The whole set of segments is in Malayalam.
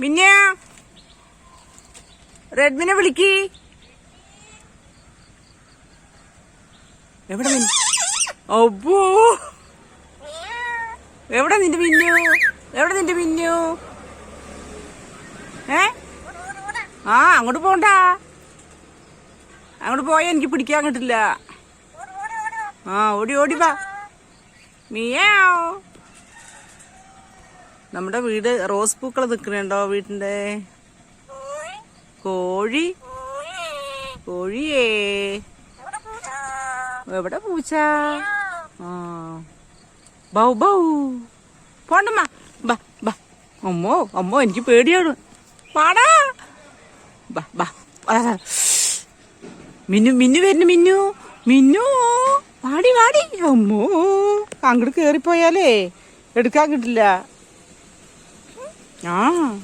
മിന്ന. റെഡ്മിനെ വിളിക്ക്. എവിടെ മിന്നു? എവിടെ നിന്റെ മിന്നു? എവിടെ നിന്റെ മിന്നു? ഏ? ആ അങ്ങോട്ട് പോണ്ട. അങ്ങോട്ട് പോയാ എനിക്ക് പിടിക്കാൻ കിട്ടില്ല ആ ഓടി ഓടി വാ. മിയാവ്. നമ്മുടെ വീട് റോസ് പൂക്കൾ നിൽക്കണുണ്ടോ വീട്ടിന്റെ? കോഴി? കോഴിയേ. എവിടെ പൂച്ച? ആ. ബൗ ബൗ. പോണ്ടമ്മ. ബാ ബാ. അമ്മോ അമ്മോ എനിക്ക് പേടിയാണ്. പാടാ ബാ ബാ. മിന്നു മിന്നു വരുന്നു മിന്നു. മിന്നു. വാടി വാടി. അമ്മോ. അങ്ങോട്ട് കേറിപ്പോയാലേ. എടുക്കാൻ കിട്ടില്ല. ആ.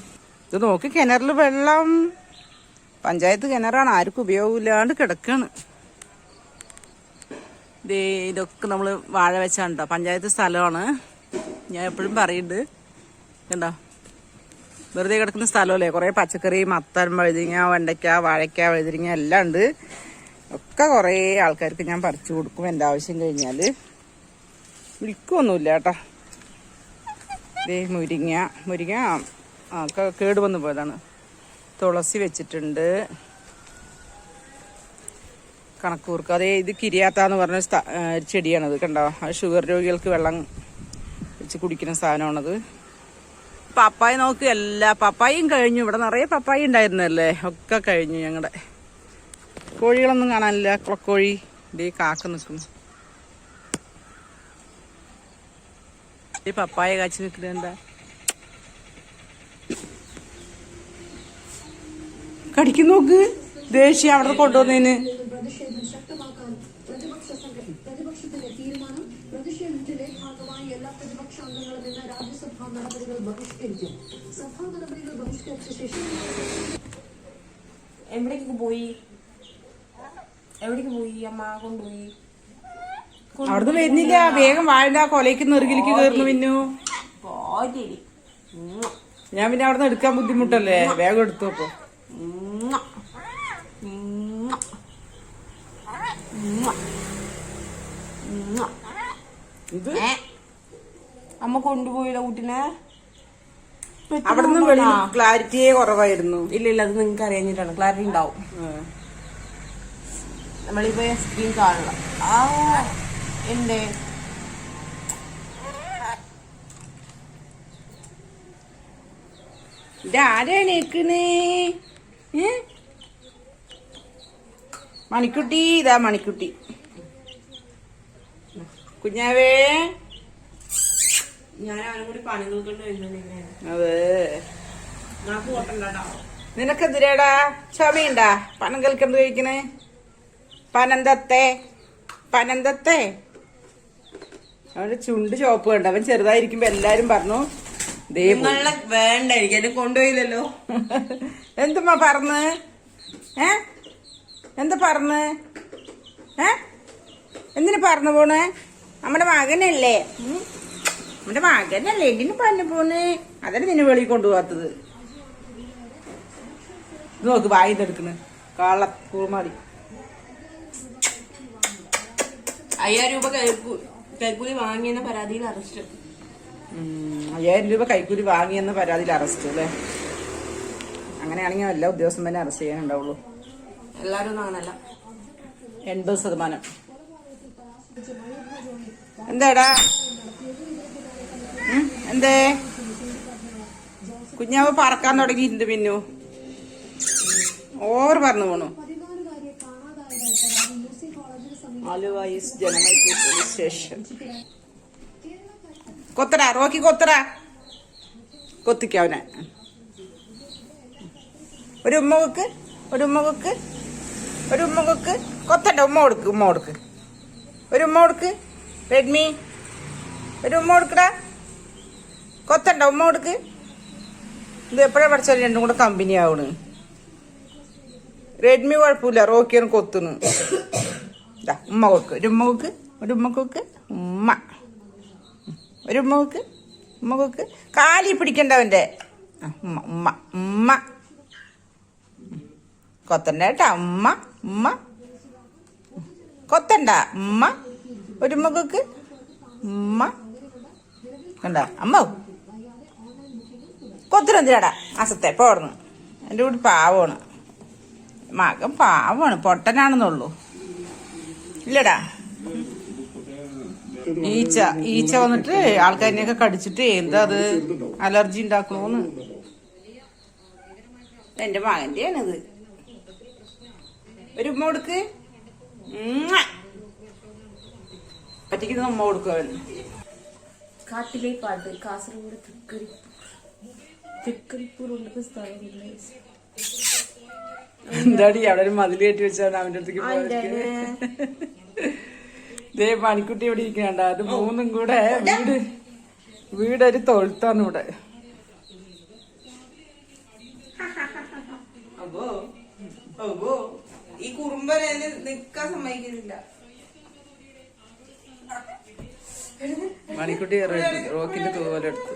ഇത് നോക്കി കിണറിൽ വെള്ളം. പഞ്ചായത്ത് കിണറാണ് ആർക്കും ഉപയോഗമില്ലാണ്ട് കിടക്കാണ്. ദേ ഇതൊക്കെ നമ്മൾ വാഴ വെച്ചാണ് പഞ്ചായത്ത് സ്ഥലമാണ്. ഞാൻ എപ്പോഴും പറയുന്നുണ്ട് കണ്ടോ? വെറുതെ കിടക്കുന്ന സ്ഥലമല്ലേ? കുറേ പച്ചക്കറി മത്തൻ വഴുതിരിങ്ങ വെണ്ടയ്ക്ക വാഴയ്ക്ക വഴുതിരിങ്ങ എല്ലാം ഉണ്ട്. ഒക്കെ കുറേ ആൾക്കാർക്ക് ഞാൻ പറിച്ചു കൊടുക്കും എന്റെ ആവശ്യം കഴിഞ്ഞാൽ. വിൽക്കൊന്നുമില്ല കേട്ടോ. ദേ മുരിങ്ങ മുരിങ്ങ ആ കേട് വന്നു പോയതാണ്. തുളസി വെച്ചിട്ടുണ്ട്. കണക്കൂർക്ക്. അതേ ഇത് കിരിയാത്താന്ന് പറഞ്ഞ ചെടിയാണത് കണ്ടോ? അത് ഷുഗർ രോഗികൾക്ക് വെള്ളം വെച്ച് കുടിക്കുന്ന സാധനമാണത്. പപ്പായ നോക്ക് പപ്പായും കഴിഞ്ഞു. ഇവിടെ നിറയെ പപ്പായ ഉണ്ടായിരുന്നല്ലേ ഒക്കെ കഴിഞ്ഞു ഞങ്ങളുടെ കോഴികളൊന്നും കാണാനില്ല. കുളക്കോഴി. ഇതേ കാക്ക നിൽക്കുന്നു. ഈ പപ്പായ കാച്ചി നിൽക്കുന്നത് എന്താ? കടിക്കും നോക്ക്. ദേഷ്യം അവിടെ കൊണ്ടുവന്നതിന് എവിടേക്ക് പോയി? എവിടേക്ക് പോയി? അമ്മ കൊണ്ടുപോയി? അവിടുന്ന് വരുന്നില്ല. വേഗം വാഴ കൊലയ്ക്ക് നെറുകിലേക്ക് കയറുന്നു പിന്നു ഞാൻ പിന്നെ അവിടുന്ന് എടുക്കാൻ ബുദ്ധിമുട്ടല്ലേ? വേഗം എടുത്തു അപ്പൊ ഇത് അമ്മ കൊണ്ടുപോയില്ല കുട്ടിനെ? അവിടുന്ന് വെളിയിൽ ക്ലാരിറ്റിയെ കുറവായിരുന്നു. ഇല്ല ഇല്ല അത് നിങ്ങൾക്ക് അറിയാഞ്ഞിട്ടാണ്. ക്ലാരിറ്റി ഉണ്ടാവും. നമ്മളിപ്പോ സ്ക്രീൻ കാണില്ല ആ എന്റെ? മണിക്കുട്ടി ഇതാ മണിക്കുട്ടി. കുഞ്ഞാവേ. ഞാൻ അവനും കൂടി പണികൾ കൊണ്ട് അതെ. നമുക്ക് പോട്ടണ്ടാ നിനക്കെന്തിനാടാ? ചുമയുണ്ടാ? പനം കൽക്കണ്ട് കഴിക്കണേ? പനന്തത്തെ. പനന്തത്തെ. അവന്റെ ചുണ്ട് ചോപ്പ് കണ്ട. അവൻ ചെറുതായിരിക്കുമ്പോ എല്ലാരും പറഞ്ഞു. നിങ്ങളെ വേണ്ട എനിക്ക് എന്നെ കൊണ്ടുപോയില്ലല്ലോ. എന്തുമ്മാ പറന്ന്? ഏ? എന്താ പറഞ്ഞ് ഏ? എന്തിനു പറഞ്ഞു പോണ്? നമ്മുടെ മകനല്ലേ? നമ്മുടെ മകനല്ലേ? എന്തിനു പറഞ്ഞു പോന്ന്? അതല്ലേ നിന്നെ വെളിയിൽ കൊണ്ടുപോകാത്തത്. നോക്ക് വായി എടുക്കണ് കാള കൂമാടി അയ്യായിരം രൂപ കൈക്കൂ- കൈക്കൂലി വാങ്ങിയെന്ന പരാതിയിൽ അറസ്റ്റ്. അയ്യായിരം രൂപ കൈക്കൂലി വാങ്ങിയെന്ന പരാതിയിൽ അറസ്റ്റ് അല്ലേ? അങ്ങനെയാണെങ്കിൽ എല്ലാ തന്നെ അറസ്റ്റ് ചെയ്യാനുണ്ടാവുള്ളൂ. എല്ലാരും അങ്ങനല്ല. എൺപത് ശതമാനം. എന്താടാ? എന്തേ? കുഞ്ഞാവ് പറക്കാൻ തുടങ്ങിയിട്ടുണ്ട് പിന്നു ഓവർ പറഞ്ഞു പോണു. കൊത്തറ ആലുവ ജനമൈത്രി പോലീസ് സ്റ്റേഷൻ കൊത്തടാ റോക്കി കൊത്തറ കൊത്തിക്കവനെ ഒരു ഉമ്മ കൊക്ക് ഒരു ഉമ്മ കൊക്ക് ഒരു ഉമ്മ കൊക്ക്. കൊത്തണ്ട ഉമ്മ കൊടുക്ക് ഉമ്മ കൊടുക്ക്. ഒരു ഉമ്മ കൊടുക്ക്. റെഡ്മി ഒരു ഉമ്മ കൊടുക്കടാ. കൊത്തണ്ട ഉമ്മ കൊടുക്ക്. ഇത് എപ്പോഴാണ് പഠിച്ചാലും രണ്ടും കൂടെ കമ്പനി ആവണ്. റെഡ്മി കുഴപ്പമില്ല റോക്കിയാണ് കൊത്തുന്നു ഉമ്മ കൊടുക്ക്. ഒരു ഉമ്മ കൊക്ക് ഒരു ഉമ്മ കൊക്ക് ഉമ്മ. ഒരു ഉമ്മ കൊക്ക് ഉമ്മ കൊക്ക് കാലി പിടിക്കണ്ട അവന്റെ ഉമ്മ ഉമ്മ ഉമ്മ. കൊത്തണ്ട കേട്ടാ ഉമ്മ ഉമ്മ. കൊത്തണ്ട ഉമ്മ. ഒരു മകക്ക് ഉമ്മ. കണ്ട? അമ്മ. കൊത്തിനെന്തിനാടാ അസത്തെ പോടുന്നു എന്റെ കൂടി പാവമാണ്. മകൻ പാവമാണ് പൊട്ടനാണെന്നുള്ളൂ. ഇല്ലടാ. ഈച്ച ഈച്ച വന്നിട്ട് ആൾക്കാരിനെയൊക്കെ കടിച്ചിട്ട് എന്താ അത് അലർജി ഉണ്ടാക്കണോന്ന്. എന്റെ മകന്റെയാണിത് ഒരു ഉമ്മ കൊടുക്ക്. ഉമ്മ. അമ്മ ഉമ്മ കൊടുക്കും അവൻ കാട്ടിലെ പാട്ട് കാസർഗോഡ് തൃക്കരിപ്പൂർ. തൃക്കരിപ്പൂർ ഉള്ള സ്ഥലമില്ല എന്താടി അവിടെ ഒരു മതിൽ കെട്ടി വെച്ചാണ് അവന്റെ അടുത്തേക്ക് പോയത് പണിക്കുട്ടി ഇവിടെ ഇരിക്കണ്ട അത് മൂന്നും കൂടെ വീട് വീടൊരു തൊഴുത്താണ് ഇവിടെ. ഈ കുറുമ്പനെ നിക്കാൻ സമ്മതിക്കുന്നില്ല. മണിക്കുട്ടി റോക്കിന്റെ തൂവല എടുത്തു.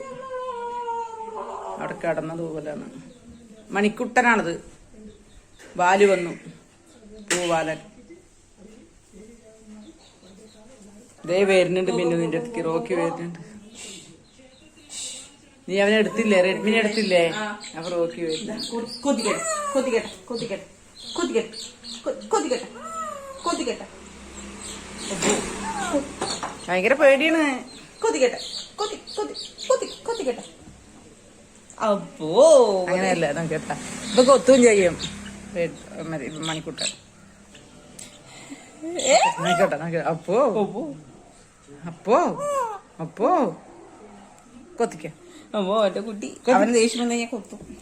അവിടെ കിടന്ന തൂവലാണ്. മണിക്കുട്ടനാണത്. വാൽ വന്നു. പൂവാലൻ. ഇതേ വരുന്നുണ്ട് മിന്നു നിന്റെ അടുത്തേക്ക്. റോക്കി വരുന്നുണ്ട്. നീ അവനെ എടുത്തില്ലേ? റെഡ്മിനെ എടുത്തില്ലേ? അപ്പൊ റോക്കി വരുന്നു. ഭയങ്കര പേടിയാണ്. കൊതിക്കട്ടെ. കൊതി കൊതി കൊതി കൊതിക്കട്ടെ. അപ്പോ. അങ്ങനെയല്ല? നമുക്ക് കേട്ടാ ഇപ്പൊ കൊത്തും ചെയ്യും. മണിക്കുട്ടൻ നോക്കട്ടെ നോക്കട്ടെ അപ്പോ. അപ്പോ. അപ്പോ. കൊത്തിക്ക. അപ്പോ എന്റെ കുട്ടി. അവന് ദേഷ്യം വന്നാൽ ഞാൻ കൊത്തും.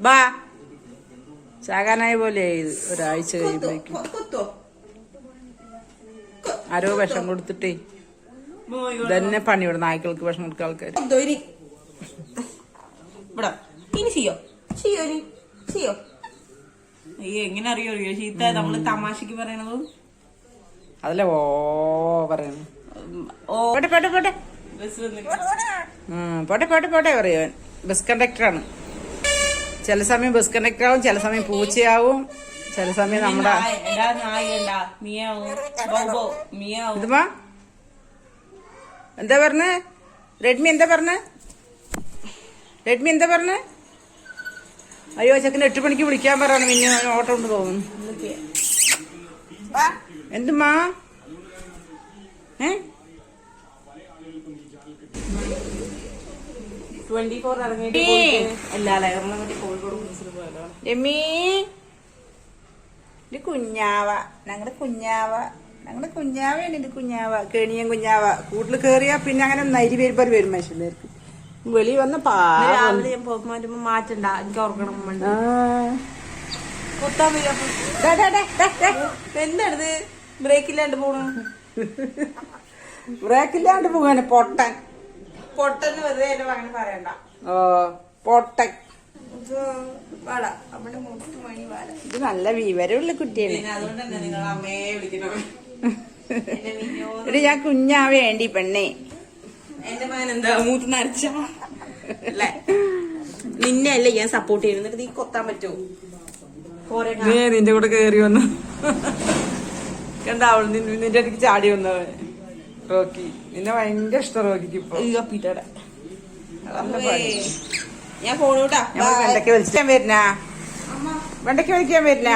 ബാ. ചാകാനായ പോലെ ഒരാഴ്ച കഴിയുമ്പോഴേക്കും. ആരോ വിഷം കൊടുത്തിട്ടേ. ഇതന്നെ പണി ഇവിടെ നായ്ക്കൾക്ക് വിഷം കൊടുക്കുക ആൾക്കാർ ഇനി? ഇവിടെ. ഇനി ചെയ്യോ? ചെയ്യോ ഇനി? ചെയ്യോ? അയ്യോ എങ്ങനെ അറിയോ? അറിയോ ചീത്ത. നമ്മൾ തമാശക്ക് പറയണതും? അതല്ലേ ഓ പറയുന്നു ഓ. പോട്ടെ പോട്ടെ പോട്ടെ. പോട്ടെ പോട്ടെ. പോട്ടെ പറയോ ബസ് കണ്ടക്ടറാണ് ചില സമയം ബസ് കണ്ടക്ടറാവും ചില സമയം പൂച്ചയാവും. ചില സമയം നമ്മുടെ ഇതുമാ എന്താ? പറഞ്ഞ? റെഡ്മി എന്താ പറഞ്ഞ? റെഡ്മി എന്താ പറഞ്ഞ? അയ്യോ ചെക്കന് എട്ട് മണിക്ക് വിളിക്കാൻ പറയണം. പിന്നെ ഓട്ടം കൊണ്ട് പോകും. എന്തുമാ? ഏ? ട്വന്റി ഫോർ ഇറങ്ങിയിട്ട് എല്ലാ എറണാകുളത്തെ കോഴിക്കോട് ബസ്സിൽ പോയാലോ രമീ ഇത് കുഞ്ഞാവ. ഞങ്ങളുടെ കുഞ്ഞാവ. ഞങ്ങളുടെ കുഞ്ഞാവയാണ് ഇത് കുഞ്ഞാവ. കേണിയൻ കുഞ്ഞാവ. കൂട്ടിൽ കയറിയാ പിന്നെ അങ്ങനെ നരി വരുമ്പോൾ വരും മനുഷ്യന്മാർക്ക് വെളി വന്ന പാവം മാറ്റണ്ട. എനിക്ക് ഓർക്കണം വേണ്ട ആ. കൊത്താൻ വയ്യ. അപ്പൊ. ദാ, ദാ, ദാ, ദാ, ദാ. എന്താണിത്? ബ്രേക്ക് ഇല്ലാണ്ട് പോണു. ബ്രേക്കില്ലാണ്ട് പോകാന് പൊട്ടൻ. പൊട്ടെന്ന് വെറുതെ എന്റെ പറയണ്ട. ഓ പൊട്ടൻ. അവിടെ ഇത് നല്ല വിവരമുള്ള കുട്ടിയാണ്. ഒരു അതുകൊണ്ട് തന്നെ നിങ്ങൾ അമ്മയെ വിളിക്കണം എന്റെ മിന്നോ ഞാൻ കുഞ്ഞാ വേണ്ടി പെണ്ണേ. എന്റെ മകൻ എന്താ മൂത്ത് നരച്ച? അല്ലേ? നിന്നെ അല്ലേ ഞാൻ സപ്പോർട്ട് ചെയ്യുന്നു നീ കൊത്താൻ പറ്റുമോ? നീ നിന്റെ കൂടെ കേറി വന്നു. കണ്ട അവൾ നിന്റെ അടുത്ത് ചാടി വന്നവൻ റോക്കി. നിന്നെ ഭയങ്കര ഇഷ്ടം റോക്കിക്ക് ഇപ്പൊ. പീറ്റടെ. ഞാൻ പോണൂട്ടാ ഞാൻ വെണ്ടയ്ക്ക് വിളിക്കാൻ വരുന്ന വെണ്ടയ്ക്ക് വലിക്കാൻ വരുന്ന